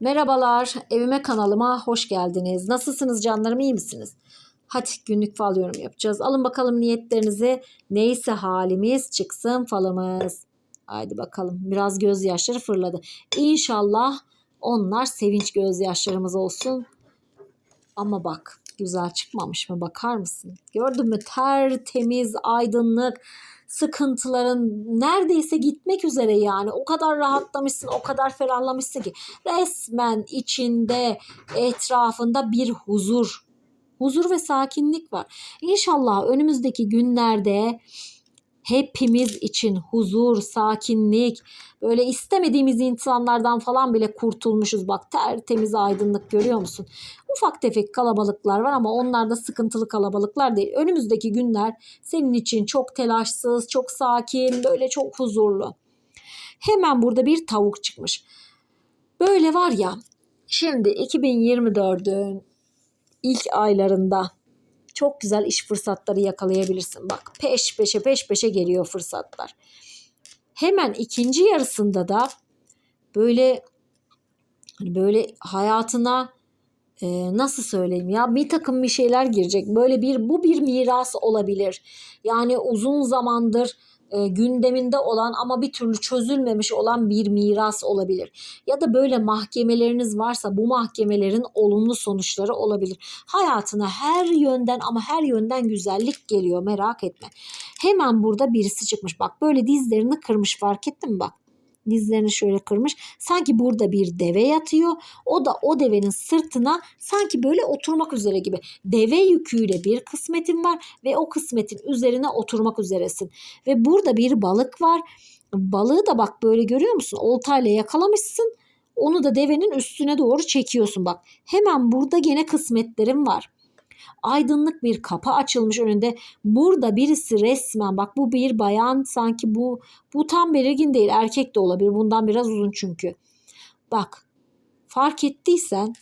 Merhabalar, evime kanalıma hoş geldiniz. Nasılsınız canlarım, iyi misiniz? Hadi günlük fal yorum yapacağız. Alın bakalım niyetlerinizi. Neyse halimiz çıksın falımız. Haydi bakalım. Biraz gözyaşları fırladı. İnşallah onlar sevinç gözyaşlarımız olsun. Ama bak güzel çıkmamış mı bakar mısın? Gördün mü tertemiz aydınlık sıkıntıların neredeyse gitmek üzere yani. O kadar rahatlamışsın, o kadar ferahlamışsın ki resmen içinde, etrafında bir huzur. Huzur ve sakinlik var. İnşallah önümüzdeki günlerde hepimiz için huzur, sakinlik, böyle istemediğimiz insanlardan falan bile kurtulmuşuz. Bak tertemiz aydınlık görüyor musun? Ufak tefek kalabalıklar var ama onlar da sıkıntılı kalabalıklar değil. Önümüzdeki günler senin için çok telaşsız, çok sakin, böyle çok huzurlu. Hemen burada bir tavuk çıkmış. Böyle var ya şimdi 2024'ün ilk aylarında çok güzel iş fırsatları yakalayabilirsin. Bak peş peşe peş peşe geliyor fırsatlar. Hemen ikinci yarısında da böyle hani böyle hayatına e, nasıl söyleyeyim ya bir takım bir şeyler girecek. Böyle bir bu bir miras olabilir. Yani uzun zamandır e, gündeminde olan ama bir türlü çözülmemiş olan bir miras olabilir. Ya da böyle mahkemeleriniz varsa bu mahkemelerin olumlu sonuçları olabilir. Hayatına her yönden ama her yönden güzellik geliyor merak etme. Hemen burada birisi çıkmış. Bak böyle dizlerini kırmış fark ettin mi bak. Dizlerini şöyle kırmış. Sanki burada bir deve yatıyor. O da o devenin sırtına sanki böyle oturmak üzere gibi. Deve yüküyle bir kısmetin var ve o kısmetin üzerine oturmak üzeresin. Ve burada bir balık var. Balığı da bak böyle görüyor musun? Oltayla yakalamışsın. Onu da devenin üstüne doğru çekiyorsun bak. Hemen burada gene kısmetlerim var aydınlık bir kapı açılmış önünde. Burada birisi resmen bak bu bir bayan sanki bu bu tam belirgin değil erkek de olabilir bundan biraz uzun çünkü. Bak fark ettiysen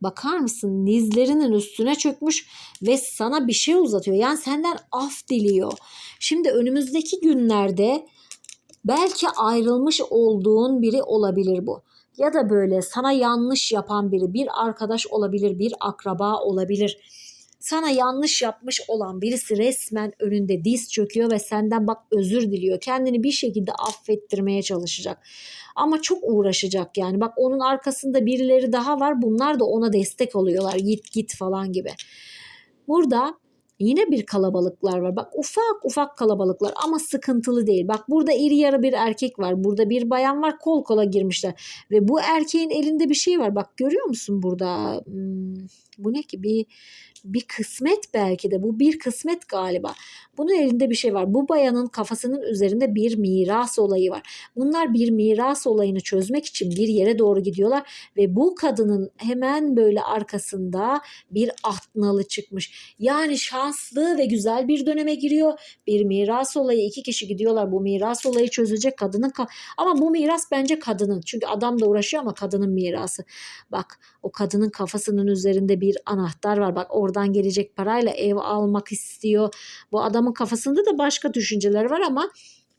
bakar mısın dizlerinin üstüne çökmüş ve sana bir şey uzatıyor. Yani senden af diliyor. Şimdi önümüzdeki günlerde belki ayrılmış olduğun biri olabilir bu ya da böyle sana yanlış yapan biri bir arkadaş olabilir, bir akraba olabilir. Sana yanlış yapmış olan birisi resmen önünde diz çöküyor ve senden bak özür diliyor. Kendini bir şekilde affettirmeye çalışacak. Ama çok uğraşacak yani. Bak onun arkasında birileri daha var. Bunlar da ona destek oluyorlar. Git git falan gibi. Burada Yine bir kalabalıklar var. Bak ufak ufak kalabalıklar ama sıkıntılı değil. Bak burada iri yarı bir erkek var. Burada bir bayan var kol kola girmişler. Ve bu erkeğin elinde bir şey var. Bak görüyor musun burada? Hmm, bu ne ki? Bir bir kısmet belki de bu bir kısmet galiba. Bunun elinde bir şey var. Bu bayanın kafasının üzerinde bir miras olayı var. Bunlar bir miras olayını çözmek için bir yere doğru gidiyorlar ve bu kadının hemen böyle arkasında bir atnalı çıkmış. Yani şanslı ve güzel bir döneme giriyor. Bir miras olayı iki kişi gidiyorlar. Bu miras olayı çözecek kadının ama bu miras bence kadının. Çünkü adam da uğraşıyor ama kadının mirası. Bak o kadının kafasının üzerinde bir anahtar var. Bak oradan gelecek parayla ev almak istiyor. Bu adamın kafasında da başka düşünceler var ama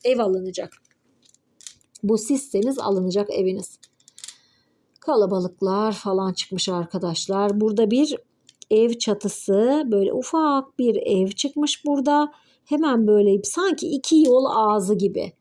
ev alınacak. Bu sizseniz alınacak eviniz. Kalabalıklar falan çıkmış arkadaşlar. Burada bir ev çatısı böyle ufak bir ev çıkmış burada. Hemen böyle sanki iki yol ağzı gibi.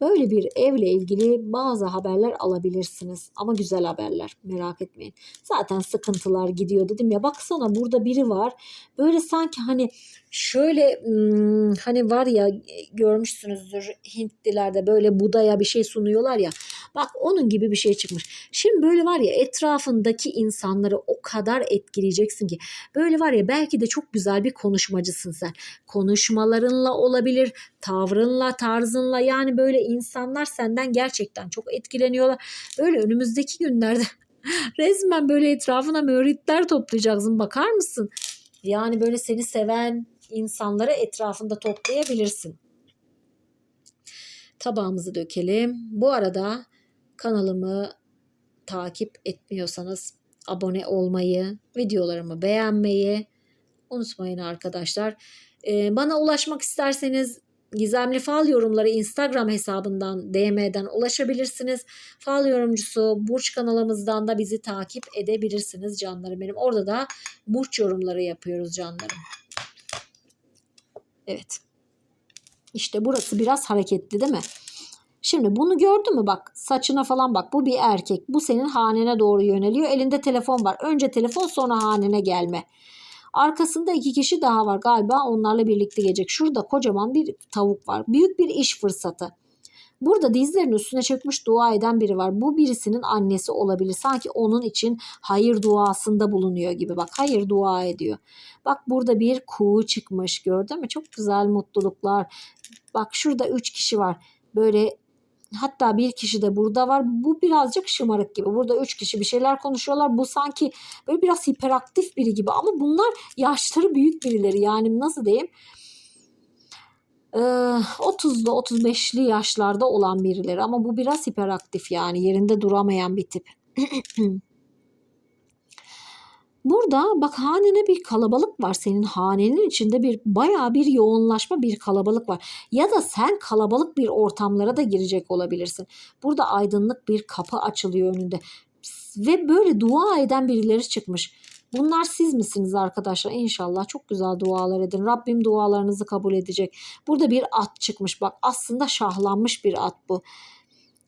Böyle bir evle ilgili bazı haberler alabilirsiniz. Ama güzel haberler merak etmeyin. Zaten sıkıntılar gidiyor dedim ya baksana burada biri var. Böyle sanki hani şöyle hmm, hani var ya görmüşsünüzdür Hintlilerde böyle budaya bir şey sunuyorlar ya. Bak onun gibi bir şey çıkmış. Şimdi böyle var ya etrafındaki insanları o kadar etkileyeceksin ki. Böyle var ya belki de çok güzel bir konuşmacısın sen. Konuşmalarınla olabilir, tavrınla, tarzınla yani böyle insanlar senden gerçekten çok etkileniyorlar. Böyle önümüzdeki günlerde resmen böyle etrafına müritler toplayacaksın. Bakar mısın? Yani böyle seni seven insanları etrafında toplayabilirsin. Tabağımızı dökelim. Bu arada kanalımı takip etmiyorsanız abone olmayı, videolarımı beğenmeyi unutmayın arkadaşlar. Ee, bana ulaşmak isterseniz Gizemli Fal yorumları Instagram hesabından DM'den ulaşabilirsiniz. Fal yorumcusu Burç kanalımızdan da bizi takip edebilirsiniz canlarım benim. Orada da burç yorumları yapıyoruz canlarım. Evet. İşte burası biraz hareketli değil mi? Şimdi bunu gördün mü bak saçına falan bak bu bir erkek. Bu senin hanene doğru yöneliyor. Elinde telefon var. Önce telefon sonra hanene gelme. Arkasında iki kişi daha var galiba onlarla birlikte gelecek. Şurada kocaman bir tavuk var. Büyük bir iş fırsatı. Burada dizlerinin üstüne çökmüş dua eden biri var. Bu birisinin annesi olabilir. Sanki onun için hayır duasında bulunuyor gibi. Bak hayır dua ediyor. Bak burada bir kuğu çıkmış gördün mü? Çok güzel mutluluklar. Bak şurada üç kişi var. Böyle hatta bir kişi de burada var. Bu birazcık şımarık gibi. Burada üç kişi bir şeyler konuşuyorlar. Bu sanki böyle biraz hiperaktif biri gibi. Ama bunlar yaşları büyük birileri. Yani nasıl diyeyim? Ee, 30'lu 35'li yaşlarda olan birileri ama bu biraz hiperaktif yani yerinde duramayan bir tip. Burada bak hanene bir kalabalık var senin hanenin içinde bir bayağı bir yoğunlaşma bir kalabalık var. Ya da sen kalabalık bir ortamlara da girecek olabilirsin. Burada aydınlık bir kapı açılıyor önünde. Ve böyle dua eden birileri çıkmış. Bunlar siz misiniz arkadaşlar? İnşallah çok güzel dualar edin. Rabbim dualarınızı kabul edecek. Burada bir at çıkmış. Bak aslında şahlanmış bir at bu.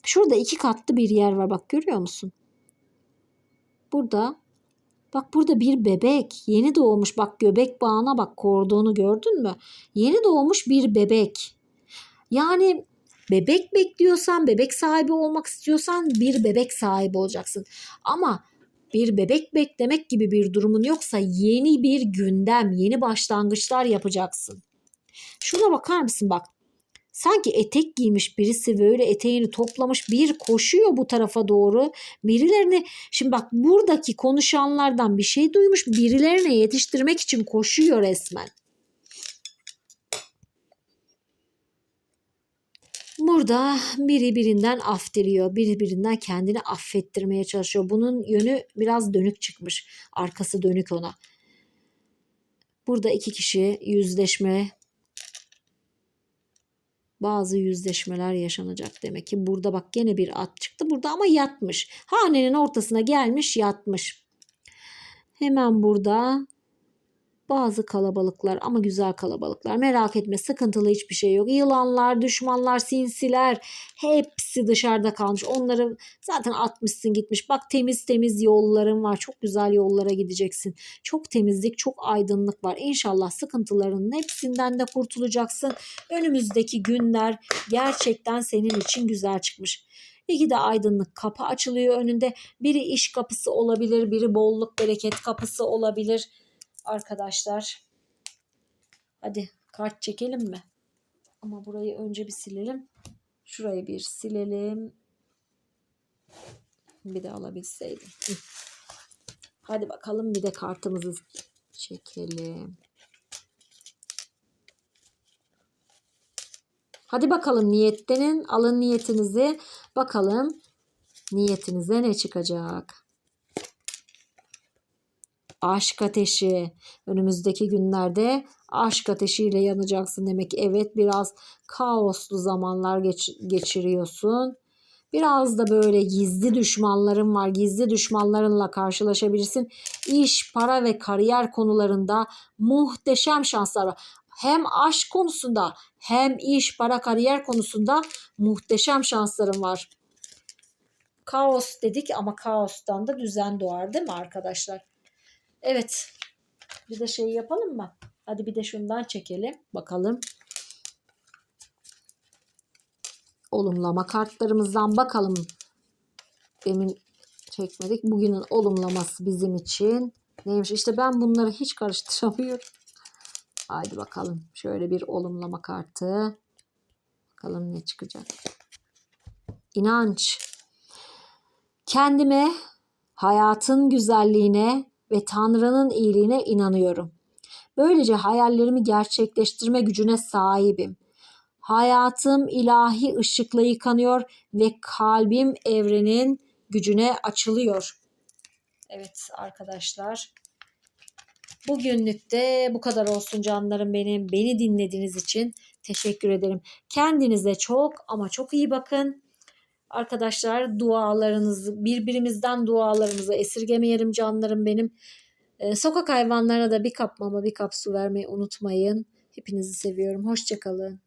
Şurada iki katlı bir yer var. Bak görüyor musun? Burada Bak burada bir bebek yeni doğmuş bak göbek bağına bak kordonu gördün mü? Yeni doğmuş bir bebek. Yani bebek bekliyorsan bebek sahibi olmak istiyorsan bir bebek sahibi olacaksın. Ama bir bebek beklemek gibi bir durumun yoksa yeni bir gündem, yeni başlangıçlar yapacaksın. Şuna bakar mısın bak. Sanki etek giymiş birisi böyle eteğini toplamış bir koşuyor bu tarafa doğru. Birilerini şimdi bak buradaki konuşanlardan bir şey duymuş birilerine yetiştirmek için koşuyor resmen. Burada biri birinden af diliyor. Biri birinden kendini affettirmeye çalışıyor. Bunun yönü biraz dönük çıkmış. Arkası dönük ona. Burada iki kişi yüzleşme bazı yüzleşmeler yaşanacak demek ki. Burada bak gene bir at çıktı. Burada ama yatmış. Hanenin ortasına gelmiş yatmış. Hemen burada bazı kalabalıklar ama güzel kalabalıklar. Merak etme sıkıntılı hiçbir şey yok. Yılanlar, düşmanlar, sinsiler hepsi dışarıda kalmış. Onları zaten atmışsın gitmiş. Bak temiz temiz yolların var. Çok güzel yollara gideceksin. Çok temizlik, çok aydınlık var. İnşallah sıkıntıların hepsinden de kurtulacaksın. Önümüzdeki günler gerçekten senin için güzel çıkmış. İki de aydınlık kapı açılıyor önünde. Biri iş kapısı olabilir, biri bolluk bereket kapısı olabilir arkadaşlar. Hadi kart çekelim mi? Ama burayı önce bir silelim. Şurayı bir silelim. Bir de alabilseydim. Hadi bakalım bir de kartımızı çekelim. Hadi bakalım niyetlenin. Alın niyetinizi. Bakalım niyetinize ne çıkacak? Aşk ateşi. Önümüzdeki günlerde aşk ateşiyle yanacaksın demek. Evet biraz kaoslu zamanlar geç, geçiriyorsun. Biraz da böyle gizli düşmanların var. Gizli düşmanlarınla karşılaşabilirsin. İş, para ve kariyer konularında muhteşem şanslar var. Hem aşk konusunda hem iş, para, kariyer konusunda muhteşem şansların var. Kaos dedik ama kaostan da düzen doğar değil mi arkadaşlar? Evet. Bir de şey yapalım mı? Hadi bir de şundan çekelim. Bakalım. Olumlama kartlarımızdan bakalım. Demin çekmedik. Bugünün olumlaması bizim için. Neymiş? İşte ben bunları hiç karıştıramıyorum. Haydi bakalım. Şöyle bir olumlama kartı. Bakalım ne çıkacak. İnanç. Kendime, hayatın güzelliğine ve Tanrı'nın iyiliğine inanıyorum. Böylece hayallerimi gerçekleştirme gücüne sahibim. Hayatım ilahi ışıkla yıkanıyor ve kalbim evrenin gücüne açılıyor. Evet arkadaşlar. Bugünlük de bu kadar olsun canlarım benim. Beni dinlediğiniz için Teşekkür ederim. Kendinize çok ama çok iyi bakın. Arkadaşlar dualarınızı birbirimizden dualarımızı esirgemeyelim canlarım benim. Ee, sokak hayvanlarına da bir kap mama bir kap su vermeyi unutmayın. Hepinizi seviyorum. Hoşçakalın.